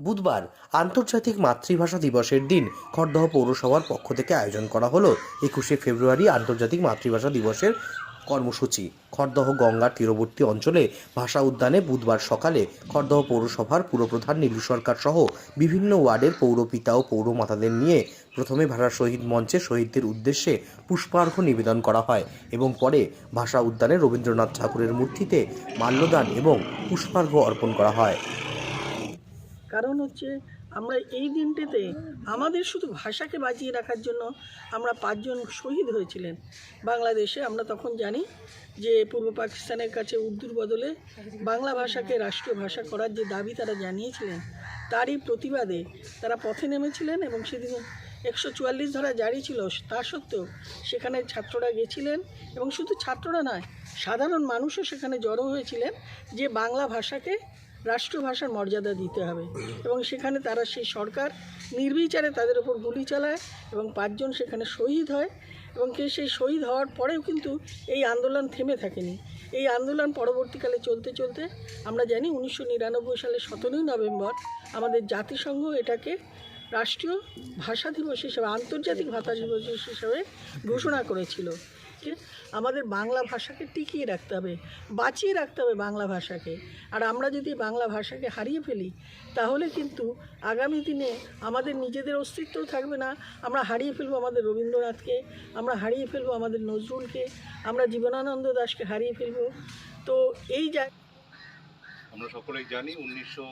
বুধবার আন্তর্জাতিক মাতৃভাষা দিবসের দিন খড়দহ পৌরসভার পক্ষ থেকে আয়োজন করা হলো। একুশে ফেব্রুয়ারি আন্তর্জাতিক মাতৃভাষা দিবসের কর্মসূচি। খড়দহ গঙ্গার তীরবর্তী অঞ্চলে ভাষা উদ্যানে বুধবার সকালে খড়দহ পৌরসভার পুরপ্রধান নীলু সরকার সহ বিভিন্ন ওয়ার্ডের পৌরপিতা ও পৌরমাতাদের নিয়ে প্রথমে ভাষা শহীদ মঞ্চে শহীদদের উদ্দেশ্যে পুষ্পার্ঘ্য নিবেদন করা হয় এবং পরে ভাষা উদ্যানে রবীন্দ্রনাথ ঠাকুরের মূর্তিতে মাল্যদান এবং পুষ্পার্ঘ্য অর্পণ করা হয়। কারণ হচ্ছে আমরা এই দিনটিতে আমাদের শুধু ভাষাকে বাঁচিয়ে রাখার জন্য আমরা পাঁচজন শহীদ হয়েছিলেন। বাংলাদেশে আমরা তখন জানি যে পূর্ব পাকিস্তানের কাছে উর্দুর বদলে বাংলা ভাষাকে রাষ্ট্রীয় ভাষা করার যে দাবি তারা জানিয়েছিলেন, তারই প্রতিবাদে তারা পথে নেমেছিলেন এবং সেদিন একশো চুয়াল্লিশ ধারা জারি ছিল। তা সত্ত্বেও সেখানে ছাত্ররা গেছিলেন এবং শুধু ছাত্ররা নয়, সাধারণ মানুষও সেখানে জড়ো হয়েছিলেন যে বাংলা ভাষাকে রাষ্ট্রীয় ভাষার মর্যাদা দিতে হবে। এবং সেখানে তারা সেই সরকার নির্বিচারে তাদের ওপর গুলি চালায় এবং পাঁচজন সেখানে শহীদ হয় এবং কে সেই শহীদ হওয়ার পরেও কিন্তু এই আন্দোলন থেমে থাকেনি। এই আন্দোলন পরবর্তীকালে চলতে চলতে আমরা জানি উনিশশো নিরানব্বই সালের সতেরোই নভেম্বর আমাদের জাতিসংঘ এটাকে রাষ্ট্রীয় ভাষা দিবস হিসেবে, আন্তর্জাতিক ভাষা দিবস হিসেবে ঘোষণা করেছিল। যে আমাদের বাংলা ভাষাকে টিকিয়ে রাখতে হবে, বাঁচিয়ে রাখতে হবে বাংলা ভাষাকে। আর আমরা যদি বাংলা ভাষাকে হারিয়ে ফেলি, তাহলে কিন্তু আগামী দিনে আমাদের নিজেদের অস্তিত্বও থাকবে না। আমরা হারিয়ে ফেলব আমাদের রবীন্দ্রনাথকে, আমরা হারিয়ে ফেলব আমাদের নজরুলকে, আমরা জীবনানন্দ দাশকে হারিয়ে ফেলব। তো এই যা আমরা সকলেই জানি উনিশশো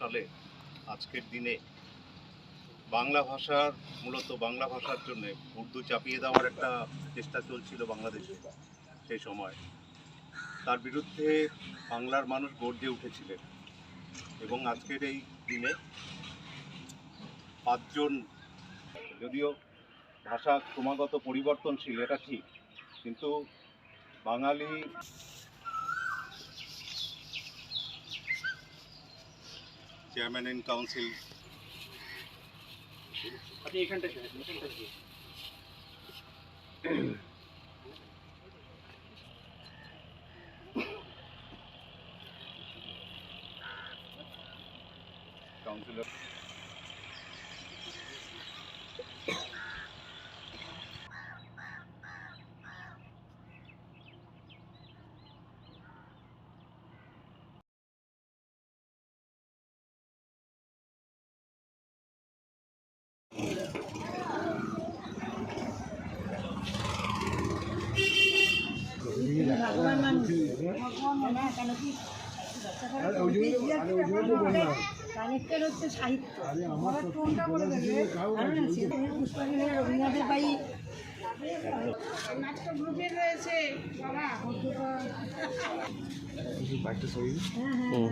সালে আজকের দিনে বাংলা ভাষার, মূলত বাংলা ভাষার জন্য উর্দু চাপিয়ে দেওয়ার একটা চেষ্টা চলছিল বাংলাদেশে সেই সময়। তার বিরুদ্ধে বাংলার মানুষ গর্জে উঠেছিলেন এবং আজকের এই দিনে পাঁচজন, যদিও ভাষা ক্রমাগত পরিবর্তনশীল, এটা ঠিক, কিন্তু বাঙালি chairman in council councillor connected হচ্ছে সাহিত্য। আমার টোনটা বলে দেবে? পুষ্পাঞ্জলি রবীন্দ্রনাথের বাই নাট্য গ্রুপে রয়েছে বাবা। হ্যাঁ হ্যাঁ